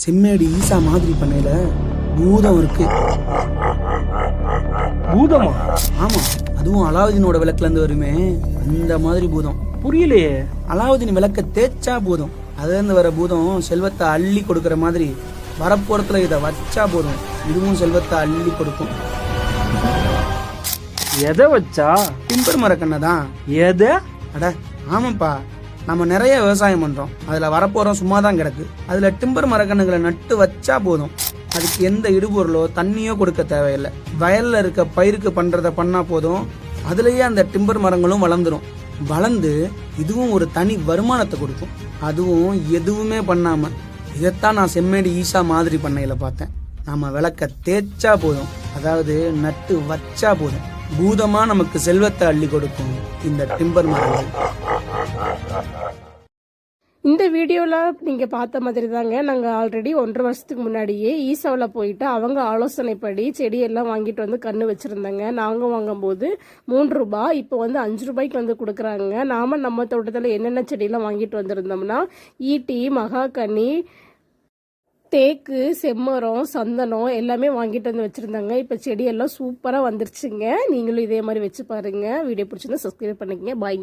செம்மேடி ஈசா மாதிரி பண்ணையில பூதம் இருக்கு. பூதமா? ஆமா அதுவும் அலாவுதீனோட விளக்குல இருந்து வருமே. அந்த மாதிரி பூதம். புரியலையே. அலாவுதீன் விளக்க தேய்ச்சா போதும். அதுல இருந்து வர பூதம் செல்வத்தை அள்ளி கொடுக்கற மாதிரி வரப்போறத்துல இதை வச்சா போதும். இதுவும் செல்வத்தை அள்ளி கொடுக்கும். எதை வச்சா? டிம்பர் மரக்கண்ணை தான். எதை? அட ஆமாப்பா. நம்ம நிறைய விவசாயம் பண்றோம். அதுல வரப்போறோம் சும்மா தான் கிடக்கு. அதுல டிம்பர் மரக்கண்ணுகளை நட்டு வச்சா போதும். அதுக்கு எந்த இடுபொருளோ தண்ணியோ கொடுக்க தேவையில்லை. வயல்ல இருக்க பயிருக்கு பண்றத பண்ணா போதும். அதுலயே அந்த டிம்பர் மரங்களும் வளர்ந்துடும் வளர்ந்து இதுவும் ஒரு தனி வருமானத்தை கொடுக்கும். அதுவும் எதுவுமே பண்ணாம இதைத்தான் நான் செம்மேடி ஈஷா மாதிரி பண்ணையில பார்த்தேன். நாம விளக்க தேய்ச்சா போதும். அதாவது நட்டு வச்சா போதும். பூதமா நமக்கு செல்வத்தை அள்ளி கொடுக்கும் இந்த டிம்பர் மரங்கள். இந்த வீடியோவில் நீங்கள் பார்த்த மாதிரி தாங்க நாங்கள் ஆல்ரெடி ஒன்றரை வருஷத்துக்கு முன்னாடியே ஈசாவில் போயிட்டு அவங்க ஆலோசனைப்படி செடியெல்லாம் வாங்கிட்டு வந்து கன்று வச்சுருந்தாங்க. நாங்கள் வாங்கும்போது மூன்று ரூபாய் இப்போ வந்து அஞ்சு ரூபாய்க்கு வந்து கொடுக்குறாங்க. நாம நம்ம தோட்டத்தில் என்னென்ன செடியெல்லாம் வாங்கிட்டு வந்திருந்தோம்னா ஈட்டி மகாகனி தேக்கு செம்மரம் சந்தனம் எல்லாமே வாங்கிட்டு வந்து வச்சுருந்தாங்க. இப்போ செடியெல்லாம் சூப்பராக வந்துருச்சுங்க. நீங்களும் இதே மாதிரி வச்சு பாருங்கள் வீடியோ பிடிச்சிருந்தா சப்ஸ்கிரைப் பண்ணிக்கங்க. பாய்